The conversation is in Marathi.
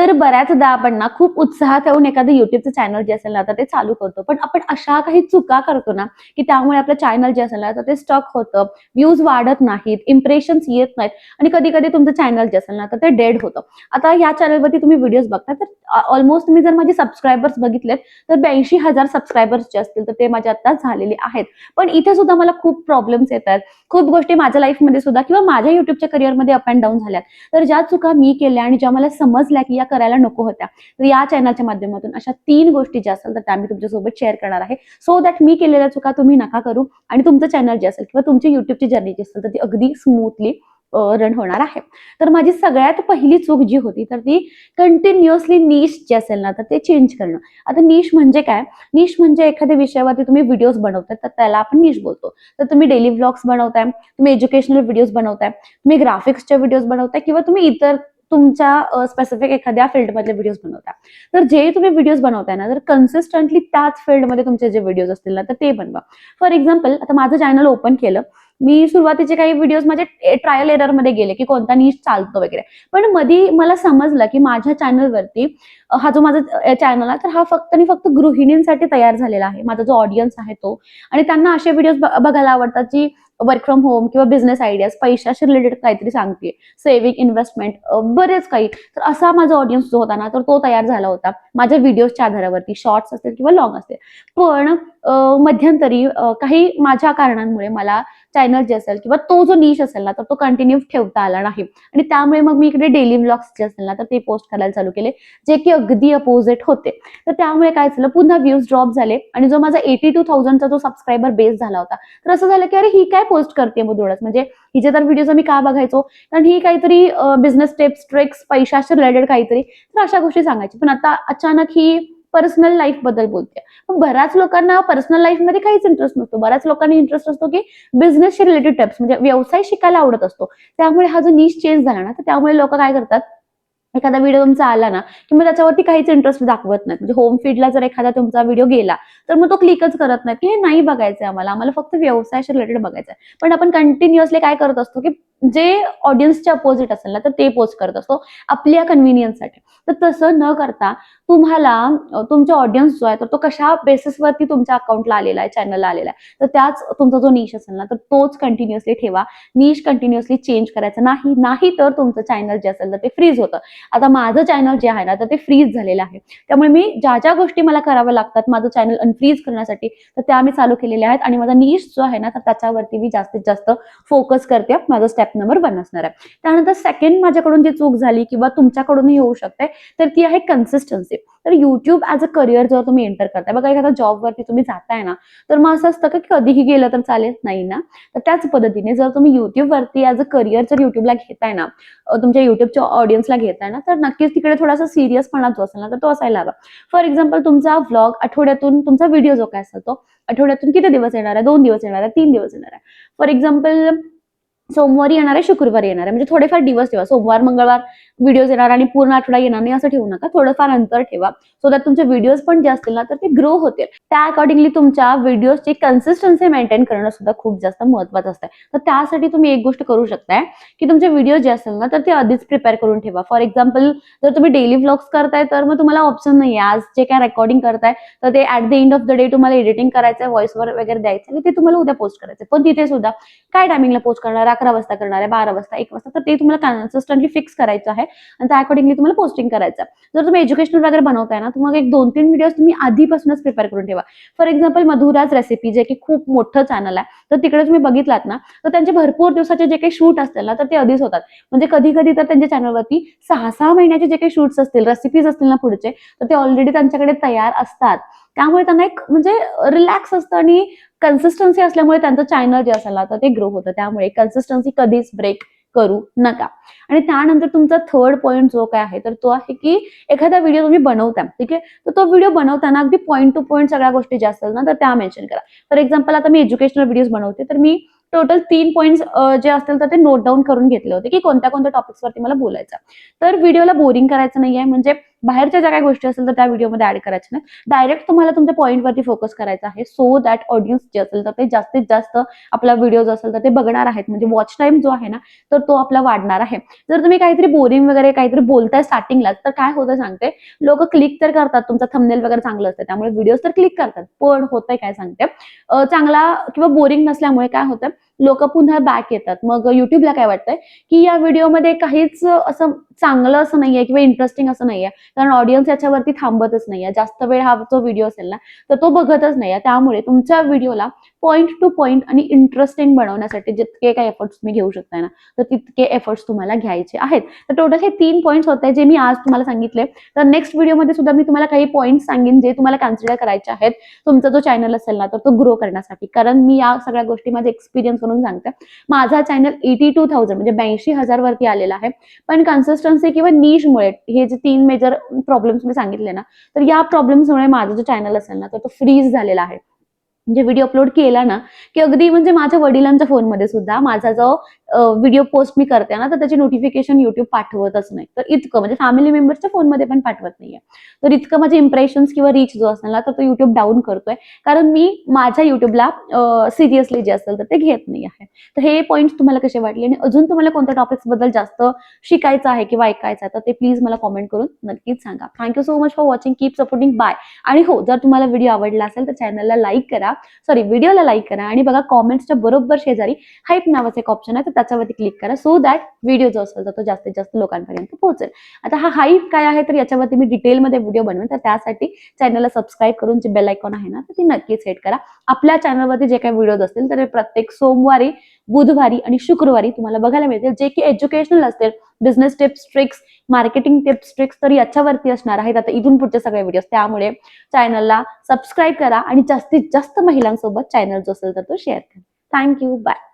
तर बऱ्याचदा आपण ना खूप उत्साहात येऊन एखादं युट्यूबचं चॅनल जे असेल ना तर ते चालू करतो. पण आपण अशा काही चुका करतो ना की त्यामुळे आपलं चॅनल जे असेल ना तर ते स्टक होतं व्ह्यूज वाढत नाहीत इम्प्रेशन्स येत नाहीत आणि कधी कधी तुमचं चॅनल जे असेल ना तर ते डेड होतं. आता या चॅनलवरती तुम्ही व्हिडिओज बघता तर ऑलमोस्ट तुम्ही जर माझे सबस्क्रायबर्स बघितलेत तर ब्याऐंशी हजार सबस्क्रायबर्स जे असतील तर ते माझे आता झालेले आहेत. पण इथे सुद्धा मला खूप प्रॉब्लेम्स येत आहेत. खूप गोष्टी माझ्या लाईफमध्ये सुद्धा किंवा माझ्या युट्यूबच्या करिअरमध्ये अप अँड डाऊन झाल्यात. तर ज्या चुका मी केल्या आणि ज्या मला समजल्या की या करायला नको होत्या तर या चॅनलच्या माध्यमातून अशा तीन गोष्टी ज्या असतील तर त्या मी तुमच्यासोबत शेअर करणार आहे. सो दॅट मी केलेल्या चुका तुम्ही नका करू आणि तुमचं चॅनल जे असेल किंवा तुमची युट्यूबची जर्नी जी असेल तर ती अगदी स्मूथली रन होणार आहे. तर माझी सगळ्यात पहिली चूक जी होती तर ती कंटिन्युअसली निश जे असेल ना तर ते चेंज करणं. आता निश म्हणजे काय? निश म्हणजे एखाद्या विषयावरती तुम्ही व्हिडिओज बनवताय तर त्याला आपण निश बोलतो. तर तुम्ही डेली व्लॉग्स बनवताय तुम्ही एज्युकेशनल व्हिडिओज बनवताय तुम्ही ग्राफिक्सच्या व्हिडिओज बनवताय किंवा तुम्ही इतर तुमच्या स्पेसिफिक एखाद्या फील्डमधले व्हिडिओज बनवता. तर जे तुम्ही व्हिडिओज बनवताय ना तर कन्सिस्टंटली त्याच फील्डमध्ये तुमचे जे व्हिडिओज असतील ना तर ते बनवा. फॉर एक्झाम्पल आता माझं चॅनल ओपन केलं मी सुरुवातीचे काही व्हिडिओज माझे ट्रायल एररमध्ये गेले की कोणता नीच चालतो वगैरे. पण मधी मला समजलं की माझ्या चॅनलवरती हा जो माझा चॅनल आहे तर हा फक्त आणि फक्त गृहिणींसाठी तयार झालेला आहे. माझा जो ऑडियन्स आहे तो. आणि त्यांना असे व्हिडिओज बघायला आवडतात जी वर्क फ्रॉम होम किंवा बिझनेस आयडियाज पैशाशी रिलेटेड काहीतरी सांगते. सेव्हिंग इन्व्हेस्टमेंट बरेच काही. तर असा माझा ऑडियन्स जो होता ना तर तो तयार झाला होता. माझ्या व्हिडिओच्या आधारावरती शॉर्ट्स असतील किंवा लॉंग असतील. पण मध्यंतरी काही माझ्या कारणांमुळे मला चॅनल जे असेल किंवा तो जो निश असेल ना तर तो कंटिन्यू ठेवता आला नाही. आणि त्यामुळे मग मी इकडे डेली ब्लॉग्स जे असेल ना तर ते पोस्ट करायला चालू केले जे की अगदी अपोजिट होते. तर त्यामुळे काय झालं पुन्हा व्ह्यूज ड्रॉप झाले आणि जो माझा एटी टू थाउजंडचा जो सबस्क्रायबर बेस झाला होता तर असं झालं की अरे ही काय पोस्ट करते मग एवढंच. म्हणजे हिचे तर व्हिडिओज आम्ही का बघायचो? कारण ही काहीतरी बिझनेस टिप्स ट्रिक्स पैशाशी रिलेटेड काहीतरी तर अशा गोष्टी सांगायची. पण आता अचानक ही पर्सनल लाईफबद्दल बोलते. पण बऱ्याच लोकांना पर्सनल लाईफमध्ये काहीच इंटरेस्ट नसतो. बऱ्याच लोकांना इंटरेस्ट असतो की बिझनेसशी रिलेटेड टिप्स म्हणजे व्यवसाय शिकायला आवडत असतो. त्यामुळे हा जो निश चेंज झाला ना तर त्यामुळे लोक काय करतात? एखादा व्हिडिओ तुमचा आला ना की मग त्याच्यावरती काहीच इंटरेस्ट दाखवत नाही म्हणजे होम फीडला जर एखादा तुमचा व्हिडिओ गेला तर मग तो क्लिकच करत नाही की हे नाही बघायचं आम्हाला. आम्हाला फक्त व्यवसायाशी रिलेटेड बघायचं आहे पण आपण कंटिन्युअसली काय करत असतो की जे ऑडियन्सच्या अपोजिट असेल ना तर ते पोस्ट करत असतो आपल्या कन्व्हिनियन्ससाठी तर तसं न करता तुम्हाला तुमचा ऑडियन्स जो आहे तर तो कशा बेसिसवरती तुमच्या अकाउंटला आलेला आहे चॅनलला आलेला आहे तर त्याच तुमचा जो निश असेल ना तर तोच कंटिन्युअसली ठेवा. निश कंटिन्युअसली चेंज करायचं नाही नाही तर तुमचं चॅनल जे असेल तर ते फ्रीज होतं. आता माझं चॅनल जे आहे ना तर ते फ्रीज झालेलं आहे. त्यामुळे मी ज्या ज्या गोष्टी मला कराव्या लागतात माझं चॅनल अनफ्रीज करण्यासाठी तर त्या मी चालू केलेल्या आहेत. आणि माझा निश जो आहे ना तर त्याच्यावरती मी जास्तीत जास्त फोकस करते माझं स्टेप नंबर वन असणार आहे. त्यानंतर सेकंड माझ्याकडून जी चूक झाली किंवा तुमच्याकडूनही होऊ शकते तर ती आहे कन्सिस्टन्सी तर युट्यूब ऍज अ करिअर जर तुम्ही एंटर करताय बघा एखाद्या जॉबवरती तुम्ही जाताय ना तर मग असं असतं की कधीही गेलं तर चालेल? नाही ना. तर त्याच पद्धतीने जर तुम्ही युट्यूबवरती ऍज अ करिअर जर युट्यूबला घेताय ना तुमच्या युट्यूबच्या ऑडियन्सला घेताय ना तर नक्कीच तिकडे थोडासा सिरियसपणा जो असेल ना तर तो असायला हवा. फॉर एक्झाम्पल तुमचा व्लॉग आठवड्यातून तुमचा व्हिडिओ जो काय असेल तो आठवड्यातून किती दिवस येणार आहे? दोन दिवस येणार आहे? तीन दिवस येणार आहे. फॉर एक्झाम्पल सोमवारी येणार आहे शुक्रवारी येणार आहे. म्हणजे थोडेफार दिवस ठेवा. सोमवार मंगळवार व्हिडिओज येणार आणि पूर्ण आठवडा येणार नाही असं ठेवू नका. थोडंफार अंतर ठेवा. सो दॅट तुमचे व्हिडिओज पण जे असतील ना तर ते ग्रो होतील. त्या अकॉर्डिंगली तुमच्या व्हिडिओजची कन्सिस्टन्सी मेंटेन करणं सुद्धा खूप जास्त महत्वाचं असतं तर त्यासाठी तुम्ही एक गोष्ट करू शकताय की तुमचे व्हिडिओ जे असतील ना तर ते आधीच प्रिपेअर करून ठेवा. फॉर एक्झाम्पल जर तुम्ही डेली व्लॉग्स करताय तर मग तुम्हाला ऑप्शन नाही आज जे काय रेकॉर्डिंग करताय तर ते at the end of the day तुम्हाला एडिटिंग करायचं आहे व्हॉइसवर वगैरे द्यायचं आणि ते तुम्हाला उद्या पोस्ट करायचं पण तिथे सुद्धा काय टायमिंगला पोस्ट करणार? अकरा वाजता करणार आहे बारा वाजता एक वाजता तर ते तुम्हाला कन्सिस्टंटली फिक्स करायचं आहे आणि त्या अकॉर्डिंगली तुम्हाला पोस्टिंग करायचं जर तुम्ही एज्युकेशनल वगैरे बनवताय ना तर मग एक दोन तीन व्हिडिओज तुम्ही आधीपासूनच प्रिपेअर करून ठेवा. फॉर एक्झाम्पल मधुराज रेसिपी जे की खूप मोठं चॅनल आहे तर तिकडे तुम्ही बघितलात ना तर त्यांचे भरपूर दिवसाचे जे काही शूट असतील ना तर ते आधीच होतात. म्हणजे कधी कधी तर त्यांच्या चॅनलवरती सहा सहा महिन्याचे जे काही शूट्स असतील रेसिपीज असतील ना पुढचे तर ते ऑलरेडी त्यांच्याकडे तयार असतात. त्यामुळे त्यांना एक म्हणजे रिलॅक्स असतं आणि कन्सिस्टन्सी असल्यामुळे त्यांचं चॅनल जे असेल तर ते ग्रो होतं. त्यामुळे कन्सिस्टन्सी कधीच ब्रेक करू नका. आणि त्यानंतर तुमचा थर्ड पॉईंट जो काय आहे तर तो आहे की एखादा व्हिडिओ तुम्ही बनवता ठीक आहे? तर तो व्हिडिओ बनवताना अगदी पॉईंट टू पॉईंट सगळ्या गोष्टी ज्या असतात ना तर त्या मेन्शन करा. फॉर एक्झाम्पल आता मी एज्युकेशनल व्हिडिओज बनवते तर मी टोटल तीन पॉईंट्स जे असतील तर ते नोट डाऊन करून घेतले होते की कोणत्या कोणत्या टॉपिक्सवरती मला बोलायचं तर व्हिडिओला बोरिंग करायचं नाही आहे म्हणजे बाहेरच्या ज्या काही गोष्टी असेल तर त्या व्हिडिओमध्ये ऍड करायच्या नाही डायरेक्ट तुम्हाला तुमच्या पॉईंटवरती फोकस करायचा आहे. सो दॅट ऑडियन्स जे असेल तर ते जास्तीत जास्त आपला व्हिडिओ जो असेल तर ते बघणार आहेत. म्हणजे वॉच टाइम जो आहे ना तर तो आपला वाढणार आहे. जर तुम्ही काहीतरी बोरिंग वगैरे काहीतरी बोलताय स्टार्टिंगला तर काय होतं सांगते? लोक क्लिक तर करतात. तुमचा थंबनेल वगैरे चांगलं असतं त्यामुळे व्हिडिओज तर क्लिक करतात. पण होतंय काय सांगते? चांगला किंवा बोरिंग नसल्यामुळे काय होतं लोक पुन्हा बॅक येतात. मग युट्यूबला काय वाटतंय? की या व्हिडिओमध्ये काहीच असं चांगलं असं नाहीये किंवा इंटरेस्टिंग असं नाहीये. कारण ऑडियन्स याच्यावरती थांबतच नाहीये. जास्त वेळ हा जो व्हिडिओ असेल ना तर तो बघतच नाहीये. त्यामुळे तुमच्या व्हिडिओला पॉईंट टू पॉईंट आणि इंटरेस्टिंग बनवण्यासाठी जितके काही एफर्ट्स तुम्ही घेऊ शकताय ना तर तितके एफर्ट्स तुम्हाला घ्यायचे आहेत. तर टोटल हे तीन पॉईंट्स होते जे मी आज तुम्हाला सांगितले. तर नेक्स्ट व्हिडिओमध्ये सुद्धा मी तुम्हाला काही पॉईंट्स सांगेन जे तुम्हाला कन्सिडर करायचे आहेत. तुमचा जो चॅनल असेल ना तर तो ग्रो करण्यासाठी. कारण मी या सगळ्या गोष्टी माझे एक्सपिरियन्स म्हणून सांगते. माझा चॅनल एटी टू थाउजंड म्हणजे ब्याऐंशी हजार वरती आलेला आहे. पण कन्सिस्टन्सी किंवा नीशमुळे हे जे तीन मेजर प्रॉब्लेम्स मी सांगितले ना तर या प्रॉब्लेम्समुळे माझा जो चॅनल असेल ना तर तो फ्रीज झालेला आहे. म्हणजे व्हिडिओ अपलोड केला ना की अगदी म्हणजे माझ्या वडिलांच्या फोनमध्ये सुद्धा माझा जो व्हिडिओ पोस्ट मी करते ना तर त्याची नोटिफिकेशन युट्यूब पाठवतच नाही. तर इतकं म्हणजे फॅमिली मेंबर्सच्या फोनमध्ये पण पाठवत नाहीये. तर इतकं माझे इम्प्रेशन्स किंवा रीच जो असेल ना तर तो युट्यूब डाऊन करतोय. कारण मी माझ्या युट्यूबला सिरियसली जे असेल तर ते घेत नाही आहे. तर हे पॉईंट्स तुम्हाला कसे वाटले? आणि अजून तुम्हाला कोणत्या टॉपिक्सबद्दल जास्त शिकायचं आहे किंवा ऐकायचं आहे तर ते प्लीज मला कॉमेंट करून नक्कीच सांगा. Thank you so much for watching keep supporting bye आणि हो जर तुम्हाला व्हिडिओ आवडला असेल तर चॅनलला लाईक करा. सॉरी व्हिडिओला लाईक करा आणि बघा कॉमेंट्सच्या बरोबर शेजारी हाईप नावाचं एक ऑप्शन आहे तर त्याच्यावरती क्लिक करा सो दॅट व्हिडिओ जो असेल तर तो जास्तीत जास्त लोकांपर्यंत पोहोचेल. आता हा हाईप काय आहे तर याच्यावरती मी डिटेलमध्ये व्हिडिओ बनवेन तर त्यासाठी चॅनलला सबस्क्राईब करून जे बेल आयकॉन आहे ना तर ती नक्की सेट करा. आपल्या चॅनलवरती जे काही व्हिडिओज असतील तर ते प्रत्येक सोमवारी बुधवारी आणि शुक्रवारी तुम्हाला बघायला मिळतील. जे की एज्युकेशनल असतील business tips tricks marketing tips tricks तर याच्यावरती असणार आहेत. आता इथून पुढचे सगळे व्हिडिओज त्यामुळे चॅनलला सबस्क्राईब करा आणि जास्तीत जास्त महिलांसोबत चॅनल जो असेल तर तो शेअर करा. Thank you bye